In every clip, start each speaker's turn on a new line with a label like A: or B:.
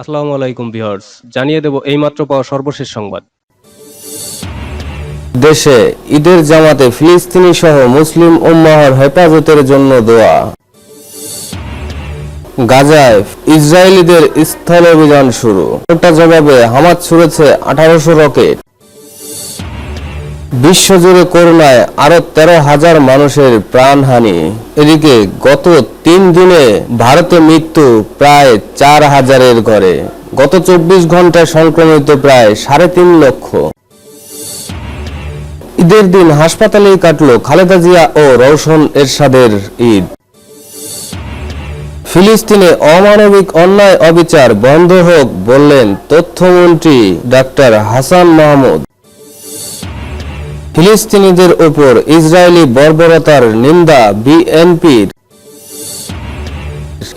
A: আসসালামু আলাইকুম ভিউয়ার্স, জানিয়ে দেব এইমাত্র পাওয়া সর্বশেষ সংবাদ।
B: দেশে ঈদের জামাতে ফিলিস্তিনি সহ মুসলিম উম্মাহর হেফাজতের জন্য দোয়া। গাজায় ইসরায়েলিদের স্থল অভিযান শুরু। ওটা জবাবে হামাদ ছুড়েছে আঠারোশো রকেট। বিশ্বজুড়ে করোনায় আরও তেরো হাজার মানুষের প্রাণহানি। এদিকে গত দিনে ভারতে মৃত্যু প্রায় চার হাজারের ঘরে। গত চব্বিশ ঘন্টায় সংক্রমিত প্রায় সাড়ে তিন লক্ষ। ঈদের দিন হাসপাতালেই কাটলো খালেদা জিয়া ও রওশন এরশাদের ঈদ। ফিলিস্তিনে অমানবিক অন্যায় অবিচার বন্ধ হোক বললেন তথ্যমন্ত্রী ডাক্তার হাসান মাহমুদ। ফিলিস্তিনিদের ওপর ইসরায়েলি বর্বরতার নিন্দা বিএনপির।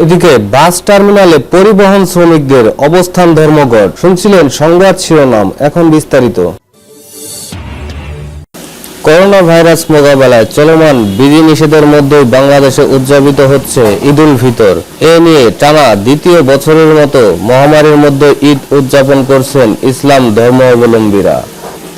B: এদিকে বাস টার্মিনালে পরিবহন শ্রমিকদের অবস্থান ধর্মঘট। শুনছিলেন সংবাদ শিরোনাম, এখন বিস্তারিত। করোনা ভাইরাস মোকাবেলায় চলমান বিধিনিষেধের মধ্যেই বাংলাদেশে উদযাপিত হচ্ছে ঈদ উল ফিতর। এ নিয়ে টানা দ্বিতীয় বছরের মতো মহামারীর মধ্যে ঈদ উদযাপন করছেন ইসলাম ধর্মাবলম্বীরা।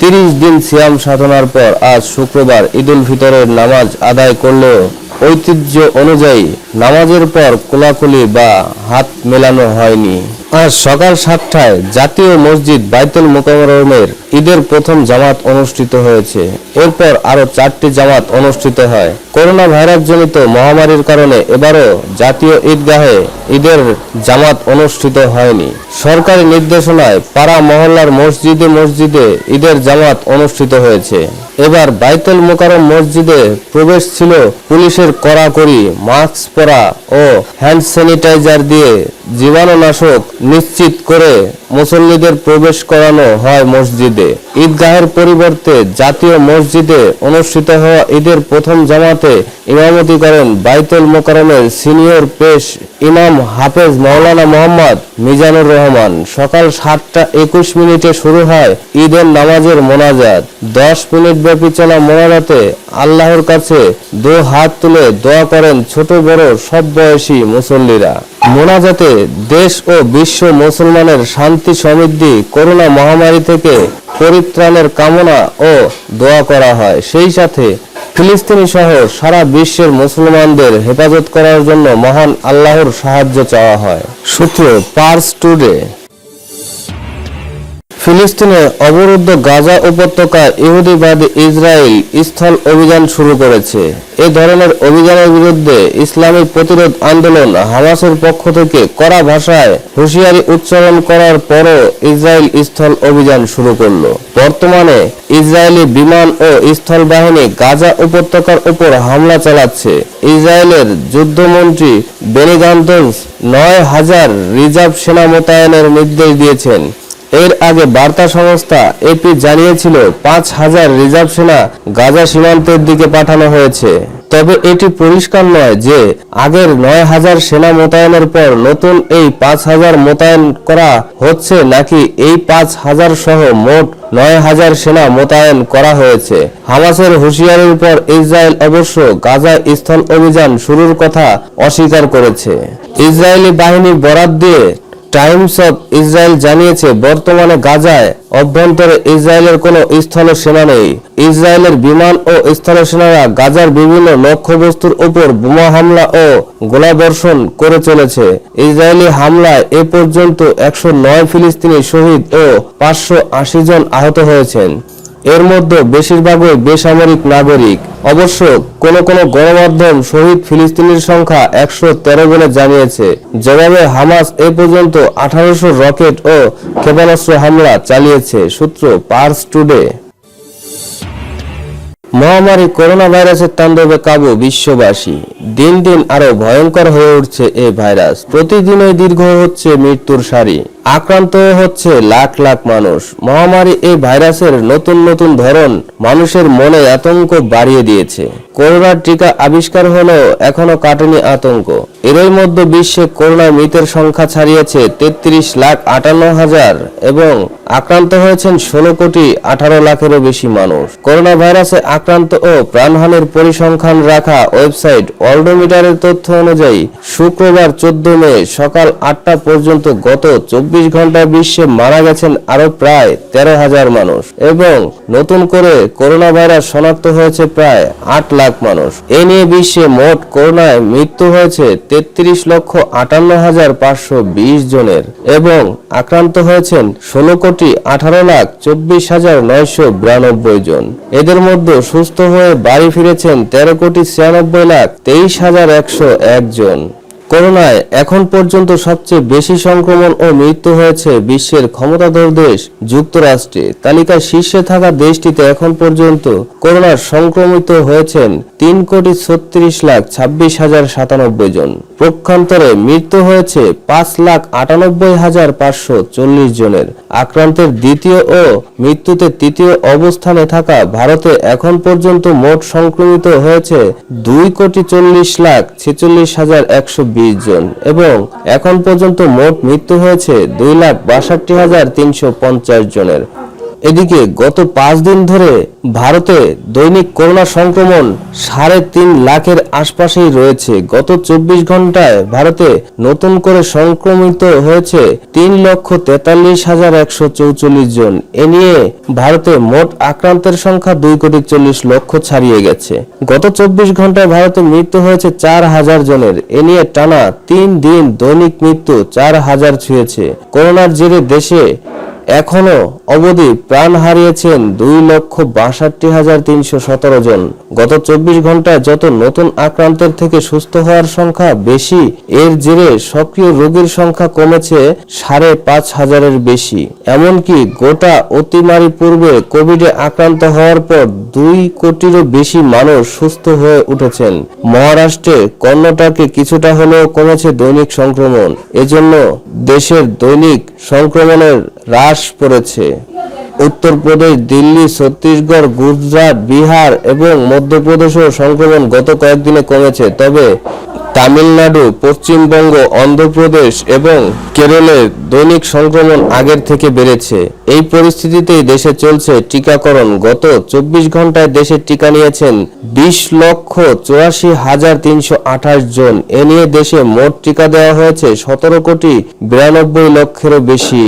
B: তিরিশ দিন সিয়াম সাধনার পর আজ শুক্রবার ঈদ উল ফিতরের নামাজ আদায় করলেও ঐতিহ্য অনুযায়ী নামাজের পর কোলাকুলি বা হাত মেলানো হয়নি। আজ সকাল সাতটায় জাতীয় মসজিদ বাইতুল মোকাররমের ঈদের প্রথম জামাত অনুষ্ঠিত হয়েছে। এরপর আরও চারটি জামাত অনুষ্ঠিত হয়। করোনা ভাইরাস জনিত মহামারীর কারণে এবারও জাতীয় ঈদগাহে ঈদের জামাত অনুষ্ঠিত হয়নি। সরকারি নির্দেশনায় পাড়া মহল্লার মসজিদে মসজিদে ঈদের জামাত অনুষ্ঠিত হয়েছে। এবার বাইতুল মোকারম মসজিদে প্রবেশ ছিল পুলিশের কড়াকড়ি, মাস্ক পরা ও হ্যান্ড স্যানিটাইজার দিয়ে জীবাণুনাশক নিশ্চিত করে মুসল্লিদের প্রবেশ করানো হয় মসজিদে। ঈদগাহের পরিবর্তে জাতীয় মসজিদে অনুষ্ঠিত হওয়া ঈদের প্রথম জামাতে ইমামতি করেন বাইতুল মোকারমের সিনিয়র পেশ ইমাম হাফেজ মাওলানা মোহাম্মদ মিজানুর রহমান। সকাল সাতটা একুশ মিনিটে শুরু হয় ঈদের নামাজের মোনাজাত। দশ মিনিট ব্যাপী চলা মোনাজাতে আল্লাহর কাছে দু হাত তুলে দোয়া করেন ছোট বড় সব বয়সী মুসল্লিরা। মোনাজাতে দেশ ও বিশ্ব মুসলমানের শান্তি সমৃদ্ধি করোনা মহামারী থেকে পরিত্রাণের কামনা ও দোয়া করা হয়। সেই সাথে ফিলিস্তিনি সহ সারা বিশ্বের মুসলমানদের হেফাজত করার জন্য মহান আল্লাহর সাহায্য চাওয়া হয়। সূত্র পার্স টুডে ফিলিস্তিনে অবরুদ্ধ গাজা উপত্যকায় ইহুদিবাদী ইসরায়েল স্থল অভিযান শুরু করেছে। এ ধরনের অভিযানের বিরুদ্ধে ইসলামী প্রতিরোধ আন্দোলন হামাসের পক্ষ থেকে কড়া ভাষায় হুঁশিয়ারি উচ্চারণ করার পরও ইসরায়েল স্থল অভিযান শুরু করল। বর্তমানে ইসরায়েলি বিমান ও স্থল বাহিনী গাজা উপত্যকার উপর হামলা চালাচ্ছে। ইসরায়েলের যুদ্ধমন্ত্রী বেনিগান্তন্স নয় হাজার রিজার্ভ সেনা মোতায়েনের নির্দেশ দিয়েছেন। এর আগে বার্তা সংস্থা এপি জানিয়েছিল পাঁচ হাজার রিজার্ভ সেনা গাজা সীমান্তের দিকে পাঠানো হয়েছে। তবে এটি পরিষ্কার নয় যে আগের নয় হাজার সেনা মোতায়েনের পর নতুন এই পাঁচ হাজার মোতায়েন করা হচ্ছে নাকি এই পাঁচ হাজার সহ মোট নয় হাজার সেনা মোতায়েন করা হয়েছে। হামাসের হুঁশিয়ারির পর ইসরায়েল অবশ্য গাজা স্থল অভিযান শুরুর কথা অস্বীকার করেছে। ইসরায়েলি বাহিনী বরাত দিয়ে টাইমস অব ইসরায়েল জানিয়েছে, বর্তমানে গাজায় অভ্যন্তরে ইসরায়েলের কোনো স্থল সেনা নেই। ইসরায়েলের বিমান ও স্থল সেনারা গাজার বিভিন্ন লক্ষ্যবস্তুর উপর বোমা হামলা ও গোলাবর্ষণ করে চলেছে। ইসরায়েলি হামলায় এ পর্যন্ত একশো নয় ফিলিস্তিনি শহীদ ও পাঁচশো আশি জন আহত হয়েছেন। এর মধ্যে বেশিরভাগই বেসামরিক নাগরিক। অবশ্য কোন কোন গণমাধ্যম শহীদ ফিলিস্তিনির সংখ্যা একশো তেরো বলে জানিয়েছে। জবাবে হামাস এ পর্যন্ত আঠারোশো রকেট ও ক্ষেপণাস্ত্র হামলা চালিয়েছে, সূত্র পার্স টুডে। মহামারী করোনা ভাইরাসের তাণ্ডবে কাবু বিশ্ববাসী। দিন দিন আরও ভয়ঙ্কর হয়ে উঠছে এই ভাইরাস। প্রতিদিনই দীর্ঘ হচ্ছে মৃত্যুর সারি। আক্রান্ত হচ্ছে লাখ লাখ মানুষ। মহামারী এই ভাইরাসের নতুন নতুন ধরন মানুষের মনে আতঙ্ক বাড়িয়ে দিয়েছে। করোনার টিকা আবিষ্কার হলেও এখনও কাটেনি আতঙ্ক। এরই মধ্যে বিশ্বে করোনা মৃতের সংখ্যা ছাড়িয়েছে তেত্রিশ লাখ আটান্ন হাজার এবং আক্রান্ত হয়েছেন ষোলো কোটি আঠারো লাখেরও বেশি মানুষ। করোনা ভাইরাসে আক্রান্ত ও প্রাণহানির পরিসংখ্যান রাখা ওয়েবসাইট অর্ডোমিটারের তথ্য অনুযায়ী, শুক্রবার চোদ্দ মে সকাল আটটা পর্যন্ত গত চব্বিশ ঘন্টায় বিশ্বে মারা গেছেন আরও প্রায় তেরো হাজার মানুষ। এবং নতুন করে করোনা ভাইরাস শনাক্ত হয়েছে প্রায় আট লাখ মানুষ। এ নিয়ে বিশ্বে মোট করোনায় মৃত্যু হয়েছে তেত্রিশ লক্ষ আটান্ন হাজার পাঁচশো বিশ জনের। এবং আক্রান্ত হয়েছেন ষোলো কোটি আঠারো লাখ চব্বিশ হাজার নয়শো বিরানব্বই জন। এদের মধ্যে সুস্থ হয়ে বাড়ি ফিরেছেন তেরো কোটি ছিয়ানব্বই লাখ তেইশ হাজার একশো এক জন। করোনায় এখন পর্যন্ত সবচেয়ে বেশি সংক্রমণ ও মৃত্যু হয়েছে বিশ্বের ক্ষমতাধর দেশ, যুক্তরাষ্ট্রে। তালিকায় শীর্ষে থাকা দেশটিতে এখন পর্যন্ত করোনার সংক্রমিত হয়েছেন তিন কোটি ছত্রিশ লাখ ছাব্বিশ হাজার সাতানব্বই জন। পক্ষান্তরে মৃত্যু হয়েছে পাঁচ লাখ আটানব্বই হাজার পাঁচশো চল্লিশ জনের। আক্রান্তের দ্বিতীয় ও মৃত্যুতে তৃতীয় অবস্থানে থাকা ভারতে এখন পর্যন্ত মোট সংক্রমিত হয়েছে দুই কোটি চল্লিশ লাখ ছেচল্লিশ হাজার একশো বিশ জন। এবং এখন পর্যন্ত মোট মৃত্যু হয়েছে দুই লাখ বাষট্টি হাজার তিনশো পঞ্চাশ জনের। এদিকে গত পাঁচ দিন ধরে ভারতে দৈনিক করোনা সংক্রমণ সাড়ে তিন লাখের আশপাশেই রয়েছে। গত চব্বিশ ঘন্টায় ভারতে নতুন করে সংক্রমিত হয়েছে তিন লক্ষ তেতাল্লিশ হাজার একশো চৌচল্লিশ জন। এ নিয়ে ভারতে মোট আক্রান্তের সংখ্যা দুই কোটি চল্লিশ লক্ষ ছাড়িয়ে গেছে। গত চব্বিশ ঘন্টায় ভারতে মৃত্যু হয়েছে চার হাজার জনের। এ নিয়ে টানা তিন দিন দৈনিক মৃত্যু চার হাজার ছুঁয়েছে। করোনার জেরে দেশে এখনও অবধি প্রাণ হারিয়েছেন দুই লক্ষ বাষট্টি হাজার তিনশো সতেরো জন। গত চব্বিশ ঘন্টায় যত নতুন আক্রান্তের থেকে সুস্থ হওয়ার সংখ্যা বেশি, এর জেরে সক্রিয় রোগীর সংখ্যা কমেছে সাড়ে পাঁচ হাজারের বেশি। এমনকি গোটা অতিমারি পূর্বে কোভিডে আক্রান্ত হওয়ার পর দুই কোটিরও বেশি মানুষ সুস্থ হয়ে উঠেছেন। মহারাষ্ট্রে কর্ণাটকে কিছুটা হলেও কমেছে দৈনিক সংক্রমণ। এজন্য দেশের দৈনিক সংক্রমণের হ্রাস পড়েছে। উত্তরপ্রদেশ, দিল্লি, ছত্তিশগড়, গুজরাট, বিহার এবং মধ্যপ্রদেশেও সংক্রমণ গত কয়েকদিনে কমেছে। তবে তামিলনাড়ু, পশ্চিমবঙ্গ, অন্ধ্রপ্রদেশ এবং কেরলে দৈনিক সংক্রমণ আগের থেকে বেড়েছে। এই পরিস্থিতিতেই দেশে চলছে টিকাকরণ। গত চব্বিশ ঘন্টায় দেশে টিকা নিয়েছেন বিশ লক্ষ চুরাশি হাজার তিনশো আঠাশ জন। এ নিয়ে দেশে মোট টিকা দেওয়া হয়েছে সতেরো কোটি বিরানব্বই লক্ষেরও বেশি।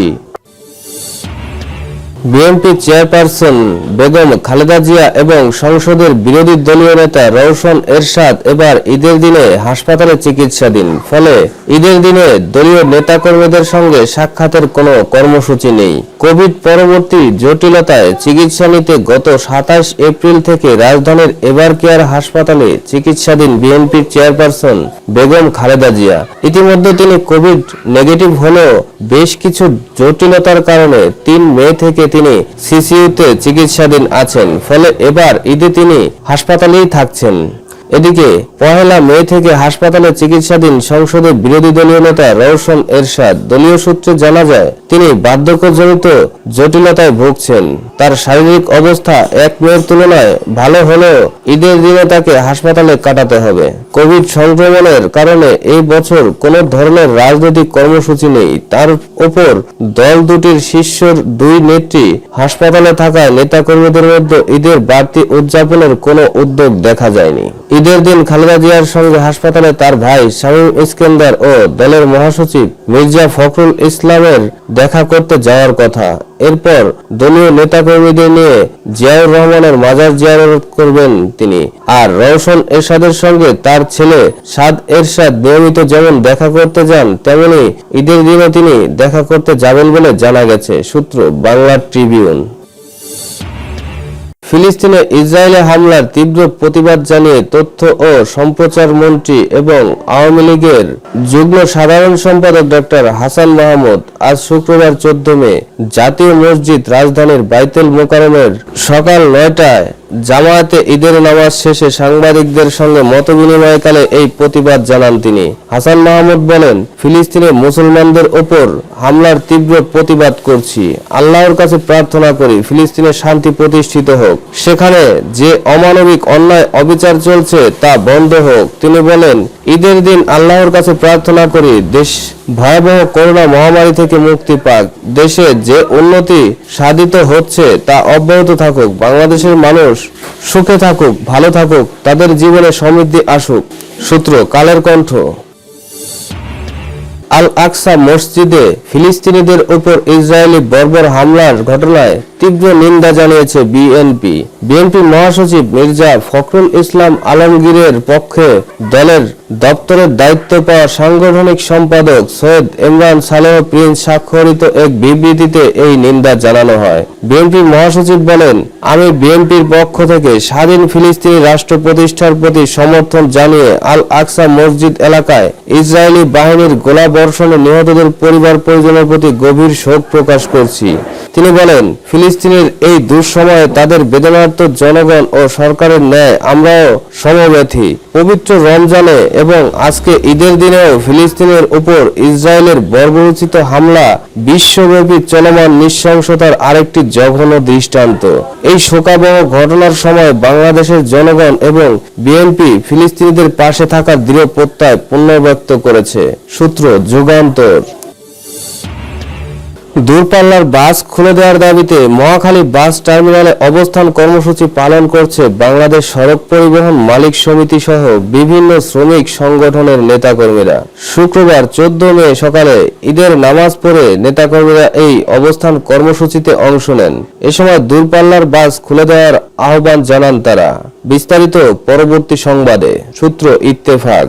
B: বিএনপি চেয়ারপারসন বেগম খালেদা জিয়া এবং সংসদের বিরোধী দলীয় নেতা রওশন এরশাদ এবার ঈদের দিনে হাসপাতালে চিকিৎসাধীন। ফলে ঈদের দিনে দলীয় নেতাকর্মীদের সঙ্গে সাক্ষাতের কোনো কর্মসূচি নেই। কোভিড পরবর্তী জটিলতায় চিকিৎসা নিতে গত সাতাশ এপ্রিল থেকে রাজধানীর এবার কেয়ার হাসপাতালে চিকিৎসাধীন বিএনপির চেয়ারপারসন বেগম খালেদা জিয়া। ইতিমধ্যে তিনি কোভিড নেগেটিভ হলেও বেশ কিছু জটিলতার কারণে তিন মে থেকে তিনি সিসিইউতে চিকিৎসাধীন আছেন ফলে এবার ঈদে তিনি হাসপাতালেই থাকছেন। এদিকে, পহেলা মে থেকে হাসপাতালে চিকিৎসাধীন সংসদের বিরোধী দলীয় নেতা রওশন এরশাদ। দলীয় সূত্রে জানা যায়, তিনি বার্ধক্যজনিত জটিলতায় ভুগছেন। তার শারীরিক অবস্থা এক মেয়ের তুলনায় ভালো হলেও ঈদের দিনে তাকে হাসপাতালে কাটাতে হবে। কোভিড সংক্রমণের কারণে এই বছর কোনো ধরনের রাজনৈতিক কর্মসূচি নেই। তার উপর দল দুটির শীর্ষ দুই নেত্রী হাসপাতালে থাকায় নেতাকর্মীদের মধ্যে ঈদের বাড়তি উদযাপনের কোনো উদ্যোগ দেখা যায়নি। ঈদের দিন খালেদা জিয়ার সঙ্গে হাসপাতালে তার ভাই শামীম ইস্কেন্দার ও দলের মহাসচিব মির্জা ফখরুল ইসলামের দেখা করতে যাওয়ার কথা। এরপর দলীয় নেতাকর্মীদের নিয়ে জিয়াউর রহমানের মাজার জিয়ারত করবেন তিনি। আর রওশন এরশাদের সঙ্গে তার ছেলে সাদ এরশাদ নিয়মিত যেমন দেখা করতে যান, তেমনি ঈদের দিনে তিনি দেখা করতে যাবেন বলে জানা গেছে, সূত্র বাংলা ট্রিবিউন। ফিলিস্তিনে ইসরায়েলে হামলার তীব্র প্রতিবাদ জানিয়ে তথ্য ও সম্প্রচার মন্ত্রী এবং আওয়ামী লীগের যুগ্ম সাধারণ সম্পাদক ডক্টর হাসান মাহমুদ আজ শুক্রবার চোদ্দ মে জাতীয় মসজিদ রাজধানীর বাইতুল মোকারমের সকাল নয়টায় জামায়াতে ঈদের নামাজ শেষে সাংবাদিকদের সঙ্গে মতবিনিময়কালে এই প্রতিবাদ জানান তিনি। হাসান মাহমুদ বলেন, ফিলিস্তিনে মুসলমানদের ওপর হামলার তীব্র প্রতিবাদ করছি। আল্লাহর কাছে প্রার্থনা করি ফিলিস্তিনে শান্তি প্রতিষ্ঠিত হোক। সেখানে যে অমানবিক অন্যায় অবিচার চলছে তা বন্ধ হোক। তিনি বলেন, ঈদের দিন আল্লাহর কাছে প্রার্থনা করি দেশ ভয়াবহ করোনা মহামারী থেকে মুক্তি পাক। দেশে যে উন্নতি সাধিত হচ্ছে তা অব্যাহত থাকুক। বাংলাদেশের মানুষ সুখে থাকুক, ভালো থাকুক, তাদের জীবনে সমৃদ্ধি আসুক। সূত্র, কালের কণ্ঠ। আল আকসা মসজিদে ফিলিস্তিনিদের উপর ইসরায়েলি বর্বর হামলার ঘটনায় তীব্র নিন্দা জানিয়েছে বিএনপি। বিএনপি মহাসচিব মির্জা ফখরুল ইসলাম আলমগীরের পক্ষে দলের দপ্তরের দায়িত্ব পাওয়া সাংগঠনিক সম্পাদক সৈয়দ ইমরান সালেহ প্রিন্স স্বাক্ষরিত এক বিবৃতিতে এই নিন্দা জানানো হয়। বিএনপি মহাসচিব বলেন, আমি বিএনপির পক্ষ থেকে স্বাধীন ফিলিস্তিনি রাষ্ট্র প্রতিষ্ঠার প্রতি সমর্থন জানিয়ে আল আকসা মসজিদ এলাকায় ইসরায়েলি বাহিনীর গোলাবর্ষণে নিহতদের পরিবার পরিজনের প্রতি গভীর শোক প্রকাশ করছি। তিনি বলেন, ফিলিস্তিনের এই দুঃসময়ে তাদের বেদনার্ত জনগণ ও সরকারের ন্যায় আমরাও সমব্যথী পবিত্র রমজানে এবং আজকে ঈদের দিনেও ফিলিস্তিনের উপর ইসরায়েলের বর্বরোচিত হামলা বিশ্বব্যাপী চলমান নৃশংসতার আরেকটি জঘন্য দৃষ্টান্ত। এই শোকাবহ ঘটনার সময় বাংলাদেশের জনগণ এবং বিএনপি ফিলিস্তিনিদের পাশে থাকার দৃঢ় প্রত্যয় পুনর্ব্যক্ত করেছে। সূত্র যুগান্তর। দূরপাল্লার বাস খুলে দেওয়ার দাবিতে মহাখালী বাস টার্মিনালে অবস্থান কর্মসূচি পালন করছে বাংলাদেশ সড়ক পরিবহন মালিক সমিতি সহ বিভিন্ন শ্রমিক সংগঠনের নেতাকর্মীরা। শুক্রবার চোদ্দ মে সকালে ঈদের নামাজ পড়ে নেতাকর্মীরা এই অবস্থান কর্মসূচিতে অংশ নেন। এ সময় দূরপাল্লার বাস খুলে দেওয়ার আহ্বান জানান তারা। বিস্তারিত পরবর্তী সংবাদে সূত্র ইত্তেফাক।